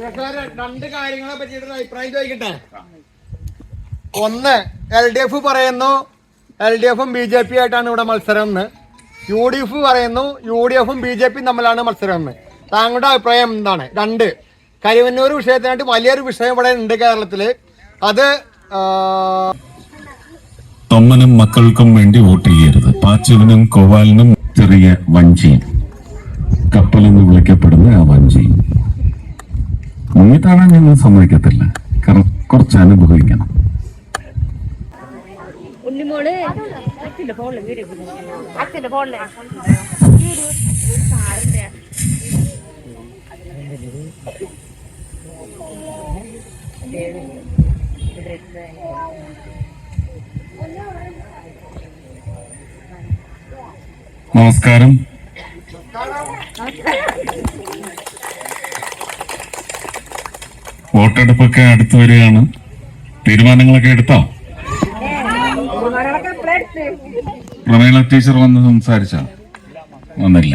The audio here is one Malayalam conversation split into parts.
രണ്ട് കാര്യങ്ങളെ പറ്റിയിട്ട് അഭിപ്രായം ചോദിക്കട്ടെ? ഒന്ന് എൽ ഡി എഫ് പറയുന്നു എൽ ഡി എഫും ബി ജെ പി ആയിട്ടാണ് ഇവിടെ മത്സരം എന്ന്. യു ഡി എഫ് പറയുന്നു യു ഡി എഫും ബി ജെ പിയും തമ്മിലാണ് മത്സരം എന്ന്. താങ്കളുടെ അഭിപ്രായം എന്താണ്? രണ്ട് കരിവന്നൂർ വിഷയത്തിനായിട്ട് വലിയൊരു വിഷയം ഇവിടെ ഉണ്ട് കേരളത്തിൽ അത് തൊമ്മനും മക്കൾക്കും വേണ്ടി വോട്ട് ചെയ്യരുത്. പാച്ചുവിനും കോവാലിനും ചെറിയ വഞ്ചി. കപ്പലെന്ന് വിളിക്കപ്പെടുന്ന ആ വഞ്ചിയും മുങ്ങിത്താഴാൻ ഞങ്ങൾ സമ്മതിക്കത്തില്ല. കാരണം കുറച്ച് അനുഭവിക്കണം. ഉണ്ണിമോൾ. അച്ഛന്റെ ഫോണിൽ വീഡിയോ അച്ഛന്റെ ഫോണിൽ. നമസ്കാരം. വോട്ടെടുപ്പൊക്കെ അടുത്തു വരികയാണ്. തീരുമാനങ്ങളൊക്കെ എടുത്തോ? പ്രമേള ടീച്ചർ വന്ന് സംസാരിച്ച? വന്നില്ല.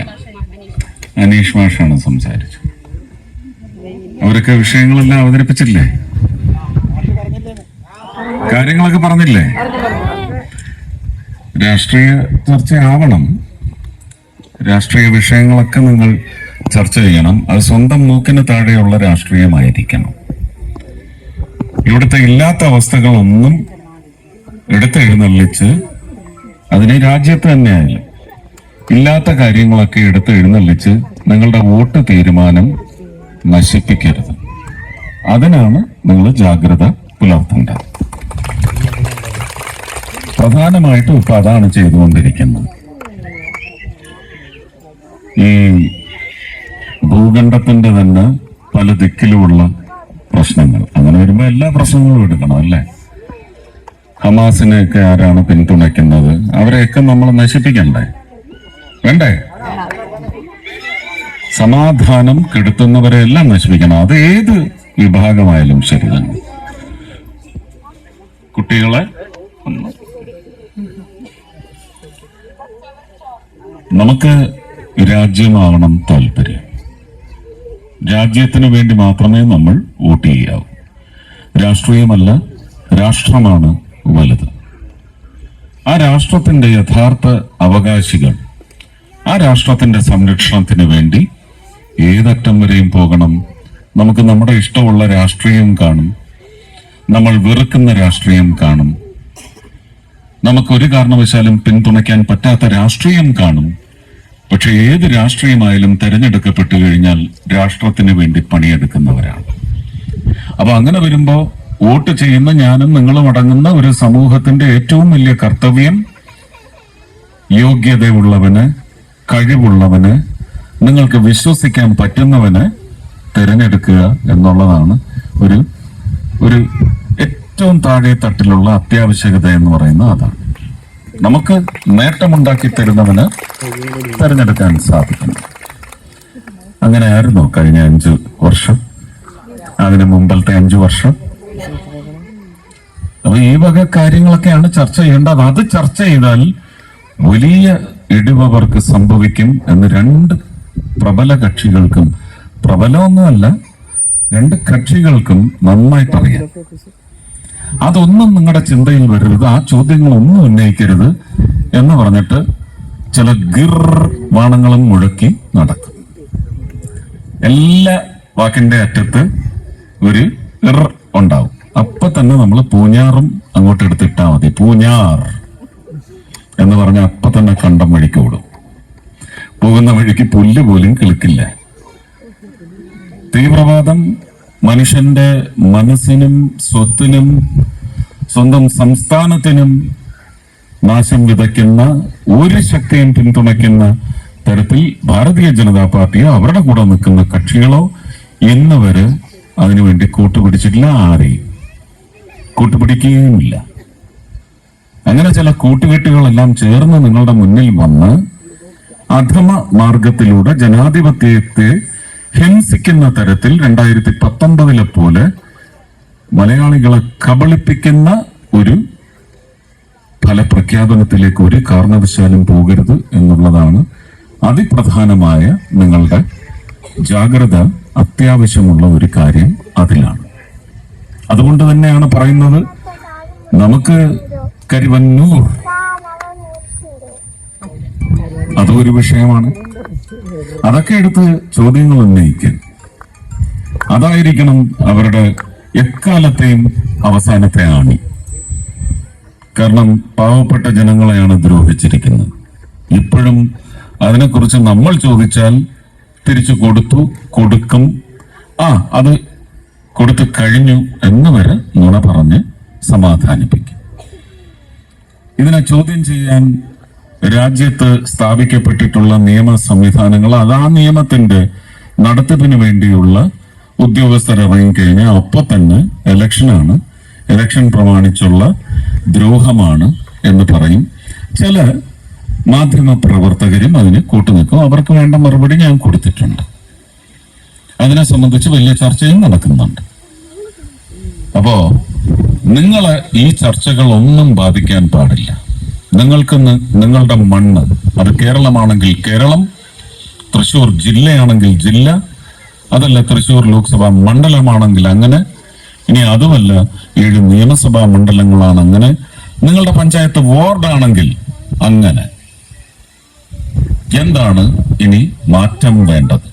അനീഷ് മാഷാണ് സംസാരിച്ചു അവരൊക്കെ വിഷയങ്ങളെല്ലാം അവതരിപ്പിച്ചില്ലേ കാര്യങ്ങളൊക്കെ പറഞ്ഞില്ലേ? രാഷ്ട്രീയ ചർച്ചയാവണം. രാഷ്ട്രീയ വിഷയങ്ങളൊക്കെ നിങ്ങൾ ചർച്ച ചെയ്യണം. അത് സ്വന്തം മൂക്കിന് താഴെയുള്ള രാഷ്ട്രീയമായിരിക്കണം. ഇവിടുത്തെ ഇല്ലാത്ത അവസ്ഥകളൊന്നും എടുത്തെഴുന്നള്ളിച്ച് അതിനെ രാജ്യത്ത് തന്നെ ആയാലും ഇല്ലാത്ത കാര്യങ്ങളൊക്കെ എടുത്ത് എഴുന്നള്ളിച്ച് നിങ്ങളുടെ വോട്ട് തീരുമാനം നശിപ്പിക്കരുത്. അതിനാണ് നിങ്ങൾ ജാഗ്രത പുലർത്തേണ്ടത്. പ്രധാനമായിട്ടും ഇപ്പൊ അതാണ് ചെയ്തുകൊണ്ടിരിക്കുന്നത്. ഈ ഭൂഖണ്ഡത്തിന്റെ തന്നെ പല ദിക്കിലുമുള്ള പ്രശ്നങ്ങൾ. അങ്ങനെ വരുമ്പോ എല്ലാ പ്രശ്നങ്ങളും എടുക്കണം അല്ലേ? ഹമാസിനെയൊക്കെ ആരാണ് പിന്തുണയ്ക്കുന്നത്? അവരെയൊക്കെ നമ്മൾ നശിപ്പിക്കണ്ടേ? വേണ്ടേ? സമാധാനം കെടുത്തുന്നവരെ എല്ലാം നശിപ്പിക്കണം. അത് ഏത് വിഭാഗമായാലും ശരി തന്നെ. കുട്ടികളെ നമുക്ക് രാജ്യമാവണം താല്പര്യം. രാജ്യത്തിന് വേണ്ടി മാത്രമേ നമ്മൾ വോട്ട് ചെയ്യാവൂ. രാഷ്ട്രീയമല്ല രാഷ്ട്രമാണ് വലുത്. ആ രാഷ്ട്രത്തിന്റെ യഥാർത്ഥ അവകാശികൾ ആ രാഷ്ട്രത്തിന്റെ സംരക്ഷണത്തിന് വേണ്ടി ഏതറ്റം വരെയും പോകണം. നമുക്ക് നമ്മുടെ ഇഷ്ടമുള്ള രാഷ്ട്രീയം കാണും. നമ്മൾ വെറുക്കുന്ന രാഷ്ട്രീയം കാണും. നമുക്ക് ഒരു കാരണവശാലും പിന്തുണയ്ക്കാൻ പറ്റാത്ത രാഷ്ട്രീയം കാണും. പക്ഷെ ഏത് രാഷ്ട്രീയമായാലും തെരഞ്ഞെടുക്കപ്പെട്ടു കഴിഞ്ഞാൽ രാഷ്ട്രത്തിന് വേണ്ടി പണിയെടുക്കുന്നവരാണ്. അപ്പൊ അങ്ങനെ വരുമ്പോ വോട്ട് ചെയ്യുന്ന ഞാനും നിങ്ങളും അടങ്ങുന്ന ഒരു സമൂഹത്തിന്റെ ഏറ്റവും വലിയ കർത്തവ്യം യോഗ്യതയുള്ളവന് കഴിവുള്ളവന് നിങ്ങൾക്ക് വിശ്വസിക്കാൻ പറ്റുന്നവന് തിരഞ്ഞെടുക്കുക എന്നുള്ളതാണ് ഒരു ഒരു ഏറ്റവും താഴെ തട്ടിലുള്ള അത്യാവശ്യകത എന്ന് പറയുന്നത് അതാണ്. നമുക്ക് നേട്ടമുണ്ടാക്കി തരുന്നവന് തിരഞ്ഞെടുക്കാൻ സാധിക്കണം അങ്ങനെയായിരുന്നു കഴിഞ്ഞ അഞ്ചു വർഷം. അതിന് മുമ്പത്തെ അഞ്ചു വർഷം. അപ്പൊ ഈ വക കാര്യങ്ങളൊക്കെയാണ് ചർച്ച ചെയ്യേണ്ടത്. അത് ചർച്ച ചെയ്താൽ വലിയ ഇടിവവർക്ക് സംഭവിക്കും എന്ന് രണ്ട് പ്രബല കക്ഷികൾക്കും പ്രബലമൊന്നുമല്ല രണ്ട് കക്ഷികൾക്കും നന്നായിട്ടറിയാം. അതൊന്നും നിങ്ങളുടെ ചിന്തയിൽ വരരുത് ആ ചോദ്യങ്ങളൊന്നും ഉന്നയിക്കരുത് എന്ന് പറഞ്ഞിട്ട് ചില ഗിർ വാണങ്ങളും മുഴക്കി നടക്കും. എല്ലാ വാക്കിന്റെ അറ്റത്ത് ഒരു ഇർ ഉണ്ടാവും. അപ്പൊ തന്നെ നമ്മൾ പൂഞ്ഞാറും അങ്ങോട്ട് എടുത്തിട്ടാ മതി. പൂഞ്ഞാർ എന്ന് പറഞ്ഞ അപ്പൊ തന്നെ കണ്ടം വഴിക്ക് ഓടും. പോകുന്ന വഴിക്ക് പുല്ല് പോലും കിളുക്കില്ല. തീവ്രവാദം മനുഷ്യന്റെ മനസ്സിനും സ്വത്തിനും സ്വന്തം സംസ്ഥാനത്തിനും നാശം വിതയ്ക്കുന്ന ഒരു ശക്തിയും പിന്തുണയ്ക്കുന്ന തരത്തിൽ ഭാരതീയ ജനതാ പാർട്ടിയോ അവരുടെ കൂടെ നിൽക്കുന്ന കക്ഷികളോ ഇന്ന് അതിനുവേണ്ടി കൂട്ടുപിടിച്ചിട്ടില്ല ആരെയും. കൂട്ടുപിടിക്കുകയുമില്ല. അങ്ങനെ ചില കൂട്ടുകെട്ടുകളെല്ലാം ചേർന്ന് നിങ്ങളുടെ മുന്നിൽ വന്ന് അധമ മാർഗത്തിലൂടെ ജനാധിപത്യത്തെ ഹിംസിക്കുന്ന തരത്തിൽ രണ്ടായിരത്തി പത്തൊമ്പതിലെ പോലെ മലയാളികളെ കബളിപ്പിക്കുന്ന ഒരു ഫലപ്രഖ്യാപനത്തിലേക്ക് ഒരു കാരണവശാലും പോകരുത് എന്നുള്ളതാണ് അതിപ്രധാനമായ നിങ്ങളുടെ ജാഗ്രത. അത്യാവശ്യമുള്ള ഒരു കാര്യം അതിലാണ്. അതുകൊണ്ട് തന്നെയാണ് പറയുന്നത് നമുക്ക് കരിവന്നൂർ അതും ഒരു വിഷയമാണ്. അതൊക്കെ എടുത്ത് ചോദ്യങ്ങൾ ഉന്നയിക്കാൻ അതായിരിക്കണം അവരുടെ എക്കാലത്തെയും അവസാനത്തെ ആണി. കാരണം പാവപ്പെട്ട ജനങ്ങളെയാണ് ദ്രോഹിച്ചിരിക്കുന്നത്. ഇപ്പോഴും അതിനെക്കുറിച്ച് നമ്മൾ ചോദിച്ചാൽ തിരിച്ചു കൊടുത്തു കൊടുക്കും. ആ അത് കൊടുത്തു കഴിഞ്ഞു എന്ന് വരെ നുണ പറഞ്ഞ് സമാധാനിപ്പിക്കും. ഇതിനെ ചോദ്യം ചെയ്യാൻ രാജ്യത്ത് സ്ഥാപിക്കപ്പെട്ടിട്ടുള്ള നിയമ സംവിധാനങ്ങൾ അത് ആ നിയമത്തിന്റെ നടത്തിപ്പിന് വേണ്ടിയുള്ള ഉദ്യോഗസ്ഥർ ഇറങ്ങിക്കഴിഞ്ഞാൽ അപ്പൊ തന്നെ ഇലക്ഷനാണ് ഇലക്ഷൻ പ്രമാണിച്ചുള്ള ദ്രോഹമാണ് എന്ന് പറയും. ചില മാധ്യമ പ്രവർത്തകരും അതിന് കൂട്ടുനിൽക്കും. അവർക്ക് വേണ്ട മറുപടി ഞാൻ കൊടുത്തിട്ടുണ്ട്. അതിനെ സംബന്ധിച്ച് വലിയ ചർച്ചയും നടക്കുന്നുണ്ട്. അപ്പോ നിങ്ങളെ ഈ ചർച്ചകൾ ഒന്നും ബാധിക്കാൻ പാടില്ല. നിങ്ങൾക്ക് നിങ്ങളുടെ മണ്ണ് അത് കേരളമാണെങ്കിൽ കേരളം തൃശൂർ ജില്ലയാണെങ്കിൽ ജില്ല അതല്ല തൃശൂർ ലോക്സഭാ മണ്ഡലമാണെങ്കിൽ അങ്ങനെ ഇനി അതുമല്ല ഏഴ് നിയമസഭാ മണ്ഡലങ്ങളാണ് അങ്ങനെ നിങ്ങളുടെ പഞ്ചായത്ത് വാർഡാണെങ്കിൽ അങ്ങനെ. എന്താണ് ഇനി മാറ്റം വേണ്ടത്?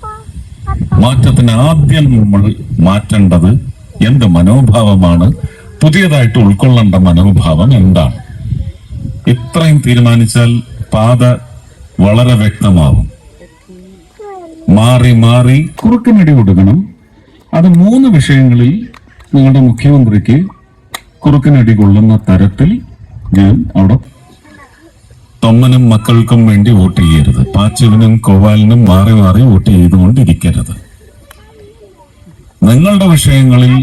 മാറ്റത്തിന് ആദ്യം നമ്മൾ മാറ്റേണ്ടത് എന്ത് മനോഭാവമാണ്? പുതിയതായിട്ട് ഉൾക്കൊള്ളേണ്ട മനോഭാവം എന്താണ്? ഇത്രയും തീരുമാനിച്ചാൽ പാത വളരെ വ്യക്തമാവും. മാറി മാറി കുറുക്കിനടി കൊടുക്കണം അത് മൂന്ന് വിഷയങ്ങളിൽ നിങ്ങളുടെ മുഖ്യമന്ത്രിക്ക് കുറുക്കിനടി കൊള്ളുന്ന തരത്തിൽ ഞാൻ അവിടെ തൊമ്മനും മക്കൾക്കും വേണ്ടി വോട്ട് ചെയ്യരുത്. പാച്ചുവിനും കോവാലിനും മാറി മാറി വോട്ട് ചെയ്തുകൊണ്ടിരിക്കരുത്. നിങ്ങളുടെ വിഷയങ്ങളിൽ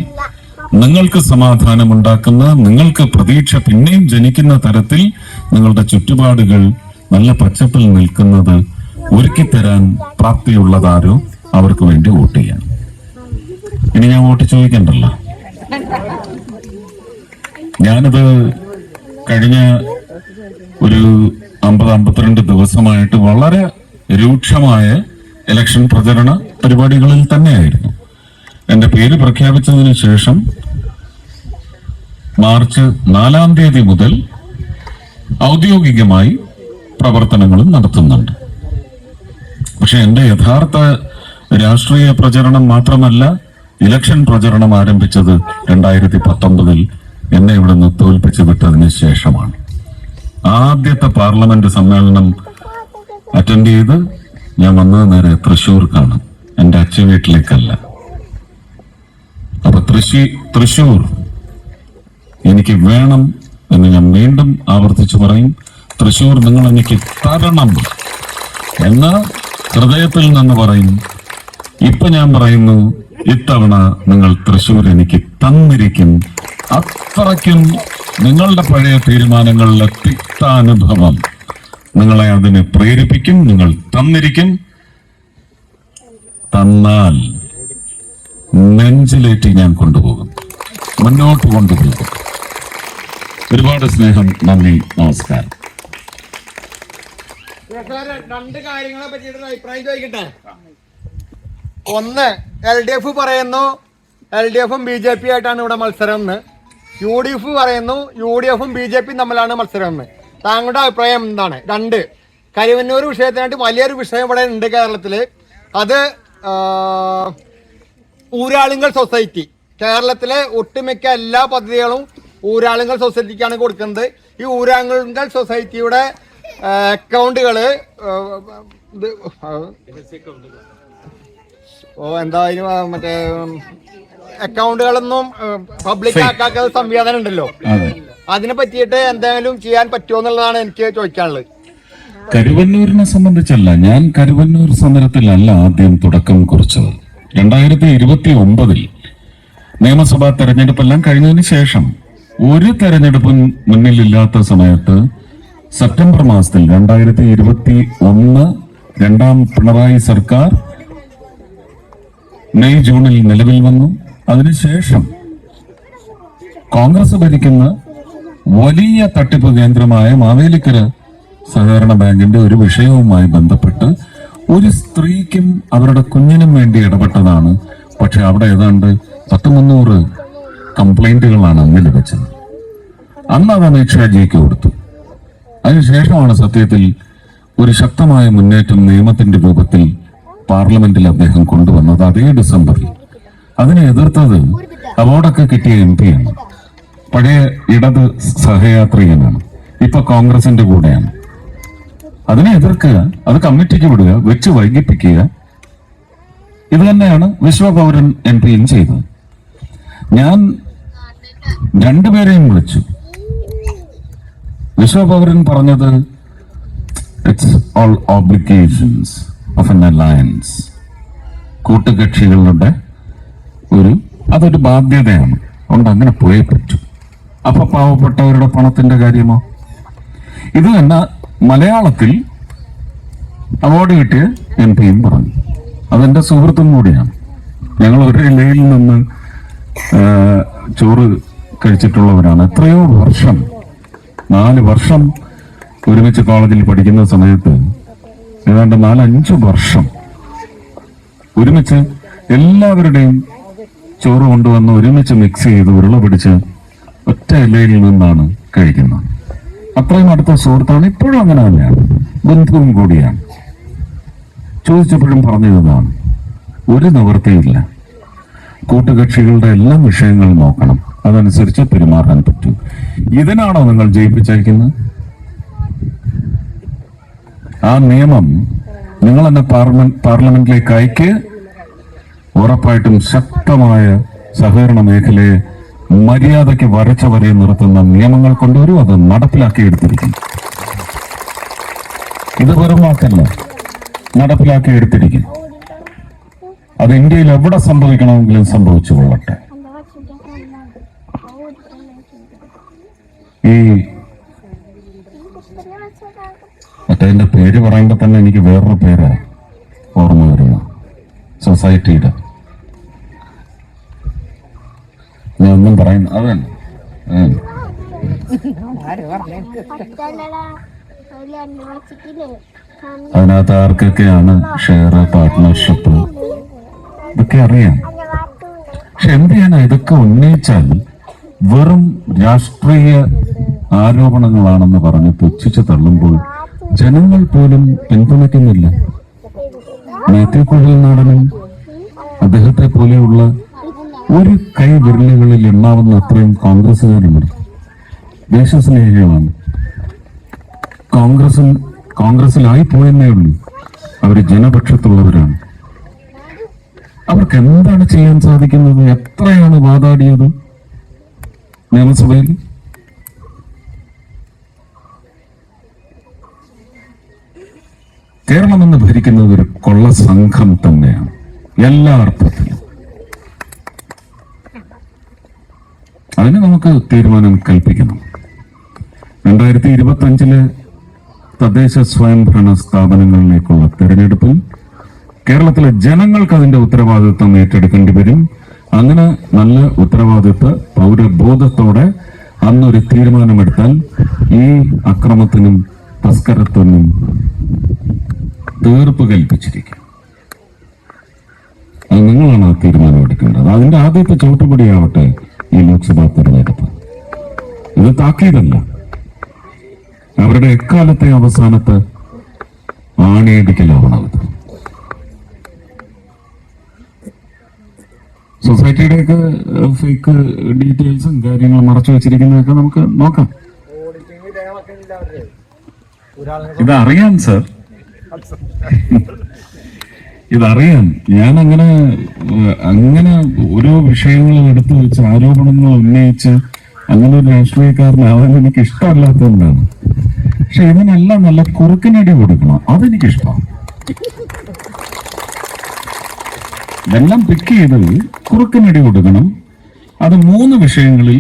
നിങ്ങൾക്ക് സമാധാനമുണ്ടാക്കുന്ന നിങ്ങൾക്ക് പ്രതീക്ഷ പിന്നെയും ജനിക്കുന്ന തരത്തിൽ നിങ്ങളുടെ ചുറ്റുപാടുകൾ നല്ല പച്ചപ്പിൽ നിൽക്കുന്നത് ഒരുക്കി തരാൻ പ്രാപ്തിയുള്ളതാരോ അവർക്ക് വേണ്ടി വോട്ട് ചെയ്യണം. ഇനി ഞാൻ വോട്ട് ചോദിക്കണ്ടല്ലോ? ഞാനത് കഴിഞ്ഞ ഒരു അമ്പത് അമ്പത്തിരണ്ട് ദിവസമായിട്ട് വളരെ രൂക്ഷമായ ഇലക്ഷൻ പ്രചരണ പരിപാടികളിൽ തന്നെയായിരുന്നു. എന്റെ പേര് പ്രഖ്യാപിച്ചതിന് ശേഷം മാർച്ച് നാലാം തീയതി മുതൽ ഔദ്യോഗികമായി പ്രവർത്തനങ്ങളും നടത്തുന്നുണ്ട്. പക്ഷെ എന്റെ യഥാർത്ഥ രാഷ്ട്രീയ പ്രചരണം മാത്രമല്ല ഇലക്ഷൻ പ്രചരണം ആരംഭിച്ചത് രണ്ടായിരത്തി പത്തൊമ്പതിൽ എന്നെ ഇവിടുന്ന് തോൽപ്പിച്ചു വിട്ടതിന് ശേഷമാണ്. ആദ്യത്തെ പാർലമെന്റ് സമ്മേളനം അറ്റൻഡ് ചെയ്ത് ഞാൻ വന്നത് നേരെ തൃശ്ശൂർക്കാണ് എന്റെ അച്ഛൻ വീട്ടിലേക്കല്ല. അപ്പൊ തൃശ്ശി തൃശ്ശൂർ എനിക്ക് വേണം എന്ന് ഞാൻ വീണ്ടും ആവർത്തിച്ചു പറയും. തൃശ്ശൂർ നിങ്ങൾ എനിക്ക് തരണം എന്ന് ഹൃദയത്തിൽ നിന്ന് പറയും. ഇപ്പൊ ഞാൻ പറയുന്നു ഇത്തവണ നിങ്ങൾ തൃശ്ശൂർ എനിക്ക് തന്നിരിക്കും. അത്രയ്ക്കും നിങ്ങളുടെ പഴയ തീരുമാനങ്ങളിലെ തിക്താനുഭവം നിങ്ങളെ അതിന് പ്രേരിപ്പിക്കും നിങ്ങൾ തന്നിരിക്കും. തന്നാൽ നെഞ്ചിലേറ്റി ഞാൻ കൊണ്ടുപോകും മുന്നോട്ട് കൊണ്ടുപോകും. ഒരുപാട് സ്നേഹം നന്ദി നമസ്കാരം. രണ്ട് കാര്യങ്ങളെ പറ്റിയിട്ട് അഭിപ്രായം ചോദിക്കട്ടെ? ഒന്ന് എൽ ഡി എഫ് പറയുന്നു എൽ ഡി എഫും ബി ജെ പി ആയിട്ടാണ് ഇവിടെ മത്സരം എന്ന്. യു ഡി എഫ് പറയുന്നു യു ഡി എഫും ബി ജെ പിയും തമ്മിലാണ് മത്സരം എന്ന്. താങ്കളുടെ അഭിപ്രായം എന്താണ്? രണ്ട് കരിവന്നൂർ വിഷയത്തിനായിട്ട് വലിയൊരു വിഷയം ഇവിടെ ഉണ്ട് കേരളത്തിൽ അത് ഊരാളുങ്ങൾ സൊസൈറ്റി. കേരളത്തിലെ ഒട്ടുമിക്ക എല്ലാ പദ്ധതികളും ഊരാളുങ്ങൾ സൊസൈറ്റിക്കാണ് കൊടുക്കുന്നത്. ഈ ഊരാളുങ്ങൾ സൊസൈറ്റിയുടെ അക്കൗണ്ടുകൾ ഓ എന്താ അതിന് മറ്റേ അക്കൗണ്ടുകളൊന്നും പബ്ലിക് ആക്കാത്ത സംവിധാനം ഉണ്ടല്ലോ. അതിനെ പറ്റിയിട്ട് എന്തെങ്കിലും ചെയ്യാൻ പറ്റുമോ എന്നുള്ളതാണ് എനിക്ക് ചോദിക്കാനുള്ളത്. കരുവന്നൂരിനെ സംബന്ധിച്ചല്ല ഞാൻ കരുവന്നൂർ സമരത്തിലല്ല ആദ്യം തുടക്കം കുറിച്ചത്. രണ്ടായിരത്തി ഇരുപത്തി ഒമ്പതിൽ നിയമസഭാ തെരഞ്ഞെടുപ്പെല്ലാം കഴിഞ്ഞതിന് ശേഷം ഒരു തെരഞ്ഞെടുപ്പും മുന്നിലില്ലാത്ത സമയത്ത് സെപ്റ്റംബർ മാസത്തിൽ രണ്ടായിരത്തി ഇരുപത്തി ഒന്ന് രണ്ടാം പിണറായി സർക്കാർ മെയ് ജൂണിൽ നിലവിൽ വന്നു. അതിനുശേഷം കോൺഗ്രസ് ഭരിക്കുന്ന വലിയ തട്ടിപ്പ് കേന്ദ്രമായ മാവേലിക്കര സഹകരണ ബാങ്കിന്റെ ഒരു വിഷയവുമായി ബന്ധപ്പെട്ട് ഒരു സ്ത്രീക്കും അവരുടെ കുഞ്ഞിനും വേണ്ടി ഇടപെട്ടതാണ്. പക്ഷെ അവിടെ ഏതാണ്ട് പത്ത് മുന്നൂറ് കംപ്ലൈന്റുകളാണ് അന്ന് ലഭിച്ചത്. അന്ന് അത് അമിത് ഷാജിക്ക് കൊടുത്തു. അതിനുശേഷമാണ് സത്യത്തിൽ ഒരു ശക്തമായ മുന്നേറ്റം നിയമത്തിന്റെ രൂപത്തിൽ പാർലമെന്റിൽ അദ്ദേഹം കൊണ്ടുവന്നത് അതേ ഡിസംബറിൽ. അതിനെ എതിർത്തത് അവാർഡൊക്കെ കിട്ടിയ എം പിയാണ് പഴയ ഇടത് സഹയാത്രികനാണ്. ഇപ്പൊ കോൺഗ്രസിന്റെ കൂടെയാണ്. അതിനെ എതിർക്കുക അത് കമ്മിറ്റിക്ക് വിടുക വെച്ച് വൈകിപ്പിക്കുക ഇത് തന്നെയാണ് വിശ്വപൗരൻ എം പിയും ചെയ്തത്. ഞാൻ രണ്ടുപേരെയും വിളിച്ചു. വിശ്വപൗരൻ പറഞ്ഞത് it's all obligations of N alliance കൂട്ടുകക്ഷികളുടെ ഒരു അതൊരു ബാധ്യതയാണ്. അതുകൊണ്ട് അങ്ങനെ പോയേ പറ്റും. അപ്പൊ പാവപ്പെട്ടവരുടെ പണത്തിന്റെ കാര്യമോ? ഇത് തന്നെ മലയാളത്തിൽ അവാർഡ് കിട്ടിയ എം പിയും പറഞ്ഞു. അതെന്റെ സുഹൃത്തും കൂടിയാണ്. ഞങ്ങൾ ഒരു ഇലയിൽ നിന്ന് ചോറ് കഴിച്ചിട്ടുള്ളവരാണ്. എത്രയോ വർഷം നാല് വർഷം ഒരുമിച്ച് കോളേജിൽ പഠിക്കുന്ന സമയത്ത് ഏതാണ്ട് നാലഞ്ച് വർഷം ഒരുമിച്ച് എല്ലാവരുടെയും ചോറ് കൊണ്ടുവന്ന് ഒരുമിച്ച് മിക്സ് ചെയ്ത് ഉരുള പിടിച്ച് ഒറ്റ ഇലയിൽ നിന്നാണ് കഴിക്കുന്നത്. അത്രയും അടുത്ത സുഹൃത്താണ് ഇപ്പോഴും അങ്ങനെ തന്നെയാണ്. ബന്ധുവും കൂടിയാണ്. ചോദിച്ചപ്പോഴും പറഞ്ഞിരുന്നതാണ് ഒരു നിവൃത്തിയില്ല. കൂട്ടുകക്ഷികളുടെ എല്ലാ വിഷയങ്ങളും നോക്കണം. അതനുസരിച്ച് പെരുമാറാൻ പറ്റൂ. ഇതിനാണോ നിങ്ങൾ ജയിപ്പിച്ചയക്കുന്നത്? ആ നിയമം നിങ്ങൾ എന്നെ പാർലമെന്റ് പാർലമെന്റിലേക്ക് അയക്ക്. ഉറപ്പായിട്ടും ശക്തമായ സഹകരണ മേഖലയെ മര്യാദയ്ക്ക് വരച്ച വരെ നിർത്തുന്ന നിയമങ്ങൾ കൊണ്ടുവരും അത് നടപ്പിലാക്കിയെടുത്തിരിക്കും ഇത് വെറും വാക്കല്ല. നടപ്പിലാക്കിയെടുത്തിരിക്കും അത് ഇന്ത്യയിൽ എവിടെ സംഭവിക്കണമെങ്കിലും സംഭവിച്ചു കൊള്ളട്ടെ ഈ മറ്റേ എന്റെ പേര് പറയുമ്പോ തന്നെ എനിക്ക് വേറൊരു പേരാ. ഓർമ്മ വരുന്നു. സൊസൈറ്റിയുടെ ഞാൻ ഒന്നും പറയുന്നു അതന്നെ അതന്നെ. അതിനകത്ത് ആർക്കൊക്കെയാണ് ഷെയർ പാർട്ട്ണർഷിപ്പ് ഇതൊക്കെ അറിയാം. പക്ഷെ എന്ത് ചെയ്യാനാ? ഇതൊക്കെ ഉന്നയിച്ചാൽ വെറും രാഷ്ട്രീയ ആരോപണങ്ങളാണെന്ന് പറഞ്ഞ് പുച്ഛിച്ച് തള്ളുമ്പോൾ ജനങ്ങൾ പോലും പിന്തുണയ്ക്കുന്നില്ല. മാത്യു കുഴൽനാടനും അദ്ദേഹത്തെ പോലെയുള്ള ഒരു കൈ വിരലുകളിൽ എണ്ണാവുന്ന അത്രയും കോൺഗ്രസ്സുകാരുണ്ട് ദേശസ്നേഹികളാണ്. കോൺഗ്രസിൽ കോൺഗ്രസിലായി പോയെന്നേ ഉള്ളൂ. അവർ ജനപക്ഷത്തുള്ളവരാണ്. അവർക്ക് എന്താണ് ചെയ്യാൻ സാധിക്കുന്നത്? എത്രയാണ് വാതാടിയത് നിയമസഭയിൽ? കേരളം എന്ന് ഭരിക്കുന്നത് ഒരു കൊള്ള സംഘം തന്നെയാണ്. എല്ലാ അർത്ഥത്തിലും. അതിന് നമുക്ക് തീരുമാനം കൽപ്പിക്കണം രണ്ടായിരത്തി ഇരുപത്തി അഞ്ചിൽ തദ്ദേശ സ്വയംഭരണ സ്ഥാപനങ്ങളിലേക്കുള്ള തെരഞ്ഞെടുപ്പിൽ കേരളത്തിലെ ജനങ്ങൾക്ക് അതിന്റെ ഉത്തരവാദിത്വം ഏറ്റെടുക്കേണ്ടി വരും. അങ്ങനെ നല്ല ഉത്തരവാദിത്വ പൗരബോധത്തോടെ അന്നൊരു തീരുമാനമെടുത്താൽ ഈ അക്രമത്തിനും തസ്കരത്തിനും തീർപ്പ് കൽപ്പിച്ചിരിക്കും. അത് നിങ്ങളാണ് ആ തീരുമാനം എടുക്കേണ്ടത്. അതിന്റെ ആദ്യത്തെ ചവിട്ടുപടിയാവട്ടെ ഈ ലോക്സഭാ തെരഞ്ഞെടുപ്പ്. ഇത് താക്കീതല്ല. അവരുടെ എക്കാലത്തെ അവസാനത്ത് ആണിയടിക്കലാവണത് സൊസൈറ്റിയുടെയൊക്കെ ഫേക്ക് ഡീറ്റെയിൽസും കാര്യങ്ങളും മറച്ചു വെച്ചിരിക്കുന്നതൊക്കെ നമുക്ക് നോക്കാം. ഇതറിയാം സർ. ഇതറിയാം. ഞാൻ അങ്ങനെ അങ്ങനെ ഓരോ വിഷയങ്ങളും എടുത്തു വെച്ച് ആരോപണങ്ങൾ ഉന്നയിച്ച് അങ്ങനെ ഒരു രാഷ്ട്രീയക്കാരനാവാൻ എനിക്ക് ഇഷ്ടമല്ലാത്തതുകൊണ്ടാണ് പക്ഷെ ഇതിനെല്ലാം നല്ല കുറുക്കിനടി കൊടുക്കണം. അതെനിക്കിഷ്ടമാണ് ഇതെല്ലാം പിക്ക് ചെയ്ത് കുറുക്കിനടി കൊടുക്കണം. അത് മൂന്ന് വിഷയങ്ങളിൽ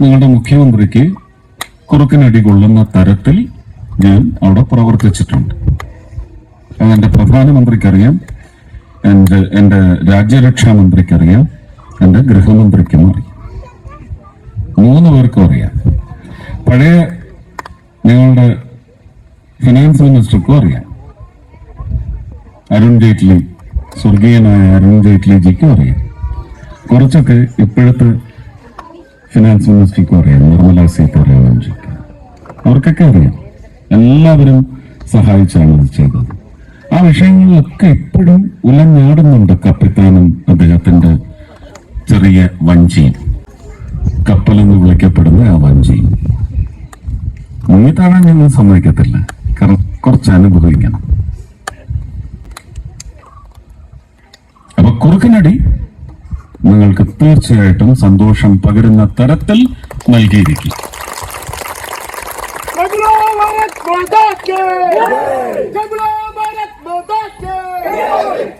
നിങ്ങളുടെ മുഖ്യമന്ത്രിക്ക് കുറുക്കിനടി കൊള്ളുന്ന തരത്തിൽ ഞാൻ അവിടെ പ്രവർത്തിച്ചിട്ടുണ്ട്. അതെന്റെ പ്രധാനമന്ത്രിക്കറിയാം. എന്റെ എന്റെ രാജ്യരക്ഷാ മന്ത്രിക്കറിയാം എന്റെ ഗൃഹമന്ത്രിക്കും അറിയാം. മൂന്ന് പേർക്കും അറിയാം. പഴയ ഞങ്ങളുടെ ഫിനാൻസ് മിനിസ്റ്റർക്കും അറിയാം. അരുൺ ജെയ്റ്റ്ലി സ്വർഗീയനായ അരുൺ ജെയ്റ്റ്ലിജിക്കും അറിയാം. കുറച്ചൊക്കെ ഇപ്പോഴത്തെ ഫിനാൻസ് മിനിസ്റ്റർക്കും അറിയാം നിർമ്മല സീതാരാമൻജിക്ക്. അവർക്കൊക്കെ അറിയാം. എല്ലാവരും സഹായിച്ചാണ് ഇത് ചെയ്തത്. ആ വിഷയങ്ങളിലൊക്കെ ഇപ്പോഴും ഉലഞ്ഞാടുന്നുണ്ട് കപ്പിത്താനും അദ്ദേഹത്തിന്റെ ചെറിയ വഞ്ചിയും കപ്പലെന്ന് വിളിക്കപ്പെടുന്ന ആ വഞ്ചിയും മുങ്ങിത്താഴാൻ ഞങ്ങൾ സമ്മതിക്കത്തില്ല. കാരണം കുറച്ച് അനുഭവിക്കണം. അപ്പൊ കുറുക്കിനടി നിങ്ങൾക്ക് തീർച്ചയായിട്ടും സന്തോഷം പകരുന്ന തരത്തിൽ നൽകിയിരിക്കും. Jabla Glory!